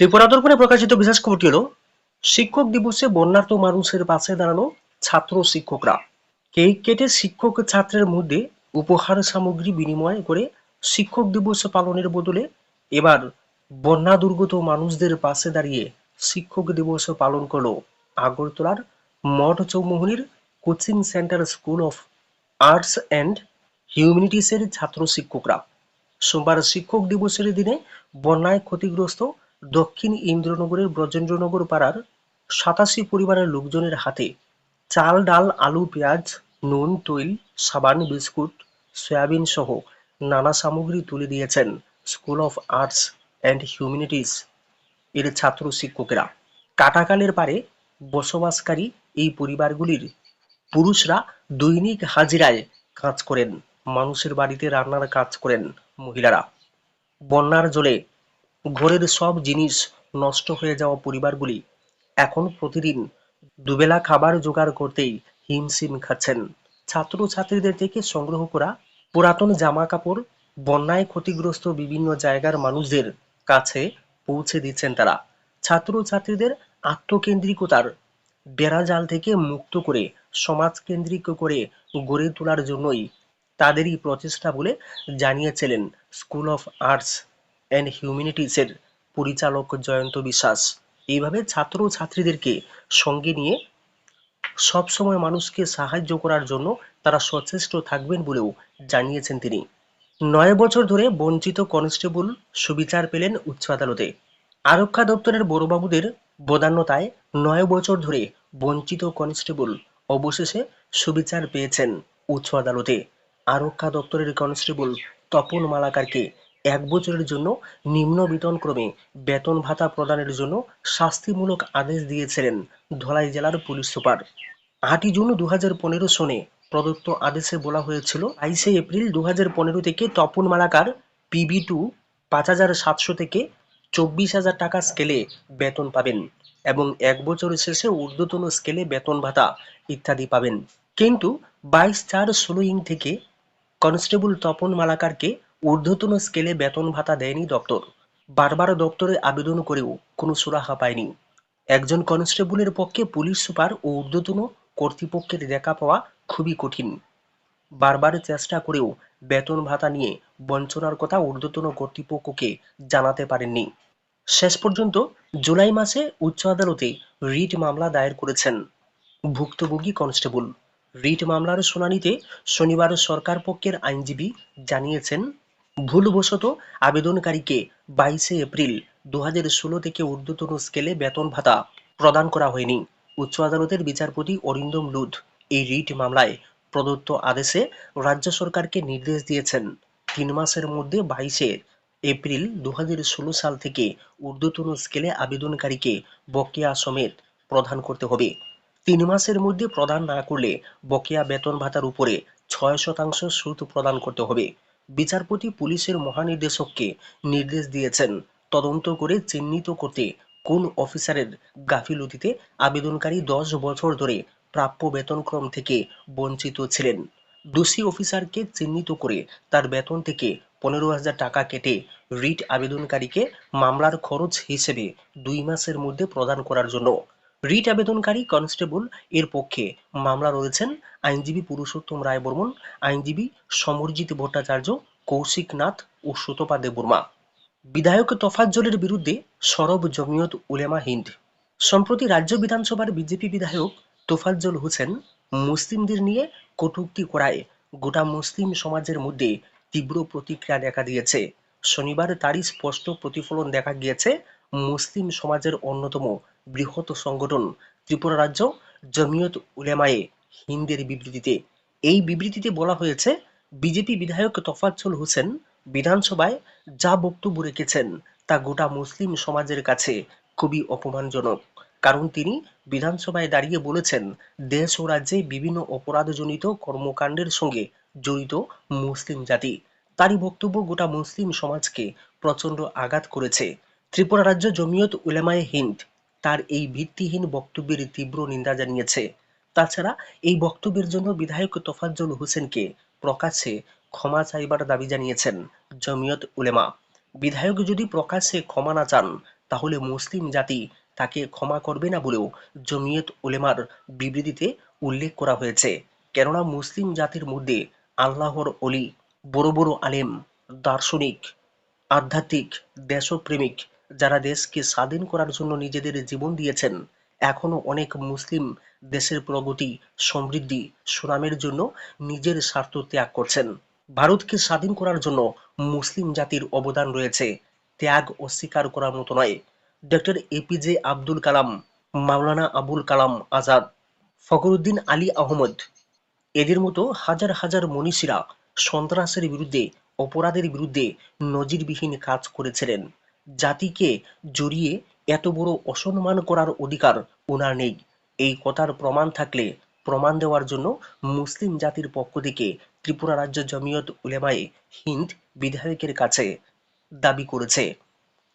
ত্রিপুরা দর্পণে প্রকাশিত বিশেষ খবরটি হলো, শিক্ষক দিবসে বন্যার্থ মানুষের পাশে দাঁড়ানো ছাত্র শিক্ষকরা। কেক কেটে শিক্ষক ছাত্রের মধ্যে উপহার সামগ্রী বিনিময় করে শিক্ষক দিবস পালনের বদলে এবার বন্যা দুর্গত মানুষদের পাশে দাঁড়িয়ে শিক্ষক দিবস পালন করল আগরতলার মঠ চৌমোহনীর coaching centre school of arts and হিউম্যানিটিসের ছাত্র শিক্ষকরা। সোমবার শিক্ষক দিবসের দিনে বন্যায় ক্ষতিগ্রস্ত দক্ষিণ ইন্দ্রনগরের ব্রজেন্দ্রনগর পাড়ার সাতাশি পরিবারের লোকজনের হাতে চাল, ডাল, আলু, পেঁয়াজ, নুন, তৈল, সাবান, বিস্কুট, সয়াবিন সহ নানা সামগ্রী তুলে দিয়েছেন school of arts and humanities এর ছাত্র শিক্ষকেরা। কাটাকালের পারে বসবাসকারী এই পরিবারগুলির পুরুষরা দৈনিক হাজিরায় কাজ করেন, মানুষের বাড়িতে রান্নার কাজ করেন মহিলারা। বন্যার জলে ঘরের সব জিনিস নষ্ট হয়ে যাওয়া পরিবারগুলি এখন প্রতিদিন দুবেলা খাবার জোগাড় করতেই হিমশিম খাচ্ছেন। ছাত্রছাত্রীদের থেকে সংগ্রহ করা পুরাতন জামা কাপড় বন্যায় ক্ষতিগ্রস্ত বিভিন্ন জায়গার মানুষদের কাছে পৌঁছে দিচ্ছেন তারা। ছাত্রছাত্রীদের আত্মকেন্দ্রিকতার বেড়াজাল থেকে মুক্ত করে, সমাজকেন্দ্রিক করে গড়ে তোলার জন্যই তাদেরই প্রচেষ্টা বলে জানিয়েছিলেন স্কুল অফ আর্টস অ্যান্ড হিউম্যানিটিসের পরিচালক জয়ন্ত বিশ্বাস। এইভাবে ছাত্র ছাত্রীদেরকে সঙ্গে নিয়ে সবসময় মানুষকে সাহায্য করার জন্য তারা সচেষ্ট থাকবেন বলেও জানিয়েছেন তিনি। নয় বছর ধরে বঞ্চিত কনস্টেবল সুবিচার পেলেন উচ্চ আদালতে। আরক্ষা দপ্তরের বড়বাবুদের বদান্যতায় নয় বছর ধরে বঞ্চিত কনস্টেবল অবশেষে সুবিচার পেয়েছেন উচ্চ আদালতে। আরক্ষা দপ্তরের কনস্টেবল তপন মালাকারকে এক বছরের জন্য নিম্ন বেতনক্রমে বেতন ভাতা প্রদানের জন্য শাস্তিমূলক আদেশ দিয়েছিলেন ধলাই জেলার পুলিশ সুপার। আটই জুন দু হাজার পনেরো সনে প্রদত্ত আদেশে বলা হয়েছিল, বাইশে এপ্রিল দু হাজার পনেরো থেকে তপন মালাকার পিবি টু পাঁচ হাজার সাতশো থেকে চব্বিশ হাজার টাকা স্কেলে বেতন পাবেন এবং এক বছর শেষে ঊর্ধ্বতন স্কেলে বেতন ভাতা ইত্যাদি পাবেন। কিন্তু বাইশ চার ষোলো ইং থেকে কনস্টেবল তপন মালাকারকে ঊর্ধ্বতন স্কেলে বেতন ভাতা দেয়নি দপ্তর। বারবার দপ্তরে আবেদন করেও কোনো সুরাহা পায়নি। একজন কনস্টেবলের পক্ষে পুলিশ সুপার ও ঊর্ধ্বতন কর্তৃপক্ষের দেখা পাওয়া খুবই কঠিন। বারবার চেষ্টা করেও বেতন ভাতা নিয়ে বঞ্চনার কথা ঊর্ধ্বতন কর্তৃপক্ষকে জানাতে পারেননি। শেষ পর্যন্ত জুলাই মাসে উচ্চ আদালতে রিট মামলা দায়ের করেছেন ভুক্তভোগী কনস্টেবল। রিট মামলার শুনানিতে শনিবার সরকার পক্ষের আইনজীবী জানিয়েছেন ভুলবশত আবেদনকারীকে বাইশে এপ্রিল দু ষোলো থেকে ঊর্ধ্বতন স্কেলে বেতন ভাতা প্রদান করা হয়নি। উচ্চ আদালতের বিচারপতি অরিন্দম লুধ এই রিট মামলায় প্রদত্ত আদেশে রাজ্য সরকারকে নির্দেশ দিয়েছেন। তিন মাসের মধ্যে বাইশে এপ্রিল দু সাল থেকে ঊর্ধ্বতন স্কেলে আবেদনকারীকে বকেয়া সমেত প্রদান করতে হবে। তিন মাসের মধ্যে প্রদান না করলে বকেয়া বেতন ভাতার উপরে ছয় শতাংশ সুদ প্রদান করতে হবে। বিচারপতি পুলিশের মহানির্দেশককে নির্দেশ দিয়েছেন। তদন্ত করে চিহ্নিত করতে কোন অফিসারের গাফিলতিতে আবেদনকারী দশ বছর ধরে প্রাপ্য বেতনক্রম থেকে বঞ্চিত ছিলেন। দোষী অফিসারকে চিহ্নিত করে তার বেতন থেকে পনেরো হাজার টাকা কেটে রিট আবেদনকারীকে মামলার খরচ হিসেবে দুই মাসের মধ্যে প্রদান করার জন্য রিট আবেদনকারী কনস্টেবল এর পক্ষে মামলা রয়েছেন আইনজীবী পুরুষোত্তম রায় বর্মন আইনজীবী সমরজিৎ ভট্টাচার্য, কৌশিক নাথ ও সুতপা দেববর্মা। বিধায়ক তোফাজ্জলের বিরুদ্ধে সরব জমিয়ত উলেমা হিন্দ। সম্প্রতি রাজ্য বিধানসভার বিজেপি বিধায়ক তোফাজ্জল হোসেন মুসলিমদের নিয়ে কটূক্তি করায় গোটা মুসলিম সমাজের মধ্যে তীব্র প্রতিক্রিয়া দেখা দিয়েছে। শনিবার তারই স্পষ্ট প্রতিফলন দেখা গিয়েছে মুসলিম সমাজের অন্যতম বৃহৎ সংগঠন ত্রিপুরা রাজ্য জমিয়ত উলেমায়ে হিন্দের বিবৃতিতে। এই বিবৃতিতে বলা হয়েছে, বিজেপি বিধায়ক তোফাজ্জল হোসেন বিধানসভায় যা বক্তব্য রেখেছেন তা গোটা মুসলিম সমাজের কাছে খুবই অপমানজনক। কারণ তিনি বিধানসভায় দাঁড়িয়ে বলেছেন, দেশ ও রাজ্যে বিভিন্ন অপরাধজনিত কর্মকাণ্ডের সঙ্গে জড়িত মুসলিম জাতি। তারই বক্তব্য গোটা মুসলিম সমাজকে প্রচণ্ড আঘাত করেছে। ত্রিপুরা রাজ্য জমিয়ত উলেমায়ে হিন্দ তার এই ভিত্তিহীন বক্তব্যের তীব্র নিন্দা জানিয়েছে। তাছাড়া এই বক্তব্যের জন্য বিধায়ক তোফাজ্জল হোসেনকে প্রকাশ্যে ক্ষমা চাইবার দাবি জানিয়েছেন জমিয়ত উলেমা। বিধায়ক যদি প্রকাশ্যে ক্ষমা না চান, তাহলে মুসলিম জাতি তাকে ক্ষমা করবে না বলেও জমিয়ত উলেমার বিবৃতিতে উল্লেখ করা হয়েছে। কেননা মুসলিম জাতির মধ্যে আল্লাহর অলি, বড় বড় আলেম, দার্শনিক, আধ্যাত্মিক, দেশপ্রেমিক যারা দেশকে স্বাধীন করার জন্য নিজেদের জীবন দিয়েছেন, এখনও অনেক মুসলিম দেশের প্রগতি, সমৃদ্ধি, সুনামের জন্য নিজের স্বার্থ ত্যাগ করছেন। ভারতকে স্বাধীন করার জন্য মুসলিম জাতির অবদান রয়েছে। ত্যাগ অস্বীকার করার মতো নয়। ডক্টর এপিজে আব্দুল কালাম, মাওলানা আবুল কালাম আজাদ, ফখরুদ্দিন আলী আহমদ, এদের মতো হাজার হাজার মনীষীরা সন্ত্রাসের বিরুদ্ধে, অপরাধের বিরুদ্ধে নজিরবিহীন কাজ করেছিলেন। জাতিকে জড়িয়ে এত বড় অসম্মান করার অধিকার ওনার নেই। এই কথার প্রমাণ থাকলে প্রমাণ দেওয়ার জন্য মুসলিম জাতির পক্ষ থেকে ত্রিপুরা রাজ্য জমিয়ত উলেমায়ে হিন্দ বিধায়কের কাছে দাবি করেছে।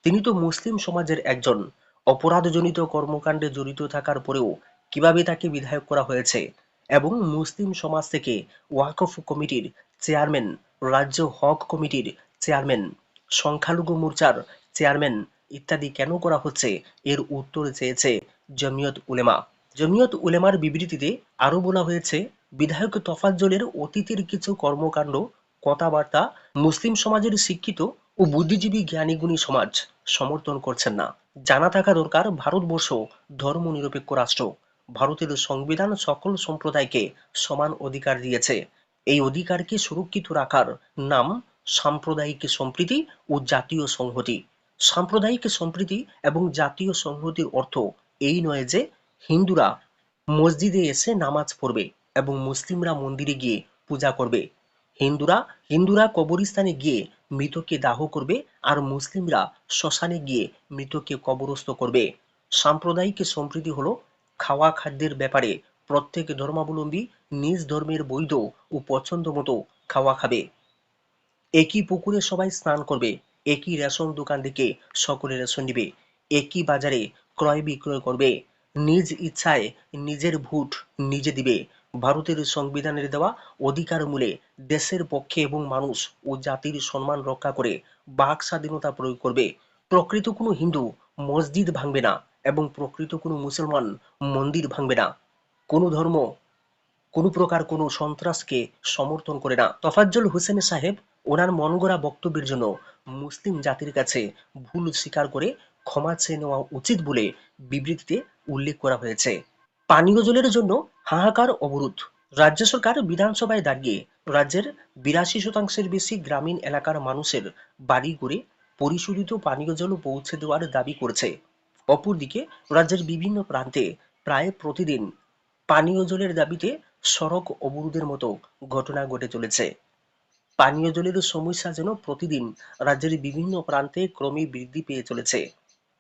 তিনি তো মুসলিম সমাজের একজন। অপরাধজনিত কর্মকাণ্ডে জড়িত থাকার পরেও কীভাবে তাকে বিধায়ক করা হয়েছে এবং মুসলিম সমাজ থেকে ওয়াকফ কমিটির চেয়ারম্যান, রাজ্য হক কমিটির চেয়ারম্যান, সংখ্যালঘু মোর্চার চেয়ারম্যান ইত্যাদি কেন করা হচ্ছে? এর উত্তর চেয়েছে জমিয়ত উলেমা। জমিয়ত উলেমার বিবৃতিতে আরও বলা হয়েছে, বিধায়ক তফাজ্জলের অতীতের কিছু কর্মকাণ্ড, কথাবার্তা মুসলিম সমাজের শিক্ষিত ও বুদ্ধিজীবী জ্ঞানীগুণী সমাজ সমর্থন করছেন না। জানা থাকা দরকার, ভারতবর্ষ ধর্মনিরপেক্ষ রাষ্ট্র। ভারতের সংবিধান সকল সম্প্রদায়কে সমান অধিকার দিয়েছে। এই অধিকারকে সুরক্ষিত রাখার নাম সাম্প্রদায়িক সম্প্রীতি ও জাতীয় সংহতি। সাম্প্রদায়িক সম্প্রীতি এবং জাতীয় সংহতির অর্থ এই নয় যে হিন্দুরা মসজিদে এসে নামাজ পড়বে এবং মুসলিমরা মন্দিরে গিয়ে পূজা করবে। হিন্দুরা হিন্দুরা কবরস্থানে গিয়ে মৃতকে দাহ করবে আর মুসলিমরা শ্মশানে গিয়ে মৃতকে কবরস্থ করবে। সাম্প্রদায়িক সম্প্রীতি হলো খাওয়া খাদ্যের ব্যাপারে প্রত্যেক ধর্মাবলম্বী নিজ ধর্মের বৈধ ও পছন্দ মতো খাওয়া খাবে। একই পুকুরে সবাই স্নান করবে। একই রেশন দোকান থেকে সকলে রেশন নিবে, একই বাজারে ক্রয় বিক্রয় করবে, নিজ ইচ্ছায় নিজের ভোট নিজে দিবে। ভারতের সংবিধানের দেওয়া অধিকার মূলে দেশের পক্ষে এবং মানুষ ও জাতির সম্মান রক্ষা করে বাক স্বাধীনতা প্রয়োগ করবে। প্রকৃত কোনো হিন্দু মসজিদ ভাঙবে না এবং প্রকৃত কোনো মুসলমান মন্দির ভাঙবে না। কোনো ধর্ম, কোনো প্রকার কোনো সন্ত্রাসকে সমর্থন করে না। তফাজ্জল হোসেন সাহেব ওনার মন গড়া বক্তব্যের জন্য মুসলিম জাতির কাছে ভুল স্বীকার করে ক্ষমা চেয়ে নেওয়া উচিত বলে বিবৃতিতে উল্লেখ করা হয়েছে। পানীয় জলের জন্য হাহাকার অবরোধ। রাজ্য সরকার বিধানসভায় দাঁড়িয়ে রাজ্যের বিরাশি শতাংশের বেশি গ্রামীণ এলাকার মানুষের বাড়ি করে পরিশোধিত পানীয় জল পৌঁছে দেওয়ার দাবি করছে। অপরদিকে রাজ্যের বিভিন্ন প্রান্তে প্রায় প্রতিদিন পানীয় জলের দাবিতে সড়ক অবরোধের মতো ঘটনা ঘটে চলেছে। পানীয় জলের সমস্যা যেন প্রতিদিন রাজ্যের বিভিন্ন প্রান্তে ক্রমে বৃদ্ধি পেয়ে চলেছে।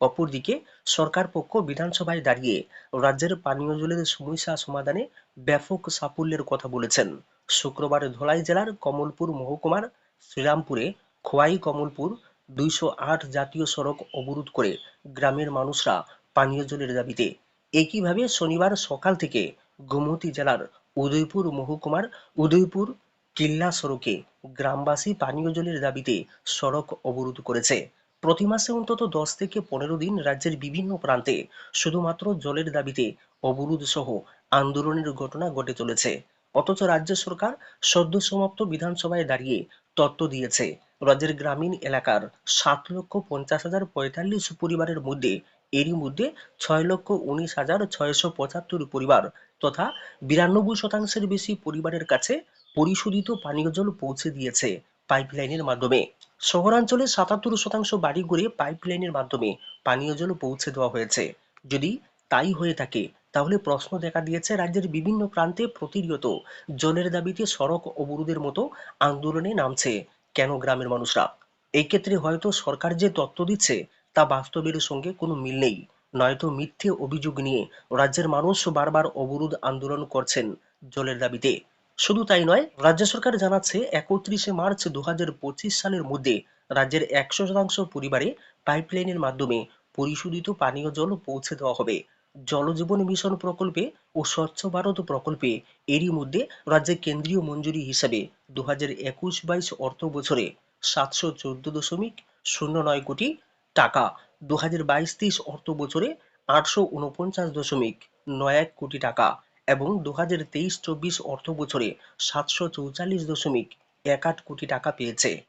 অপরদিকে, সরকার পক্ষ বিধানসভায় দাঁড়িয়ে রাজ্যের পানীয় জলের সমস্যা সমাধানে ব্যাপক সাফল্যের কথা বলেছেন। শুক্রবার ধলাই জেলার কমলপুর মহকুমার শ্রীরামপুরে খোয়াই কমলপুর দুইশো আট জাতীয় সড়ক অবরোধ করে গ্রামের মানুষরা পানীয় জলের দাবিতে। একইভাবে শনিবার সকাল থেকে গোমতী জেলার উদয়পুর মহকুমার উদয়পুর কিল্লা সড়কে গ্রামবাসী পানীয় জলের দাবিতে সড়ক অবরোধ করেছে। প্রতি মাসে অন্তত দশ থেকে পনেরো দিন রাজ্যের বিভিন্ন প্রান্তে শুধুমাত্র জলের দাবিতে অবরোধ সহ আন্দোলনের ঘটনা ঘটে চলেছে। অথচ রাজ্য সরকার সদ্য সমাপ্ত বিধানসভায় দাঁড়িয়ে তত্ত্ব দিয়েছে। রাজ্যের গ্রামীণ এলাকার সাত লক্ষ পঞ্চাশ হাজার পঁয়তাল্লিশ পরিবারের মধ্যে এরই মধ্যে ছয় লক্ষ উনিশ হাজার ছয়শো পঁচাত্তর পরিবার তথা বিরানব্বই শতাংশের বেশি পরিবারের কাছে পরিশোধিত পানীয় জল পৌঁছে দিয়েছে পাইপলাইনের মাধ্যমে। শহরাঞ্চলে সাতাত্তর শতাংশ বাড়ি ঘুরে পাইপলাইনের মাধ্যমে পানীয় জল পৌঁছে দেওয়া হয়েছে। যদি তাই হয়ে থাকে, তাহলে প্রশ্ন দেখা দিয়েছে রাজ্যের বিভিন্ন প্রান্তে প্রতিনিয়ত জলের দাবিতে সড়ক অবরোধের মতো আন্দোলনে নামছে কেন গ্রামের মানুষরা? এই ক্ষেত্রে হয়তো সরকার যে তত্ত্ব দিচ্ছে, তা বাস্তবের সঙ্গে কোনো মিল নেই। নয়তো মিথ্যে অভিযোগ নিয়ে রাজ্যের মানুষ বারবার অবরোধ আন্দোলন করছেন জলের দাবিতে। শুধু তাই নয়, রাজ্য সরকার জানাচ্ছে একত্রিশে মার্চ দুহাজার পঁচিশ সালের মধ্যে রাজ্যের একশো শতাংশ পরিবারে পাইপলাইনের মাধ্যমে পরিশোধিত পানীয় জল পৌঁছে দেওয়া হবে। জলজীবন মিশন প্রকল্পে ও স্বচ্ছ ভারত প্রকল্পে এরই মধ্যে রাজ্যের কেন্দ্রীয় মঞ্জুরি হিসাবে দু হাজার একুশ বাইশ অর্থ বছরে সাতশো চোদ্দ দশমিক শূন্য নয় কোটি টাকা দু হাজার বাইশ তেইশ অর্থ বছরে আটশো উনপঞ্চাশ দশমিক নয় এক কোটি টাকা এবং দু হাজার তেইশ চব্বিশ অর্থ বছরে সাতশো চৌচাল্লিশ দশমিক এক আট কোটি টাকা পেয়েছে।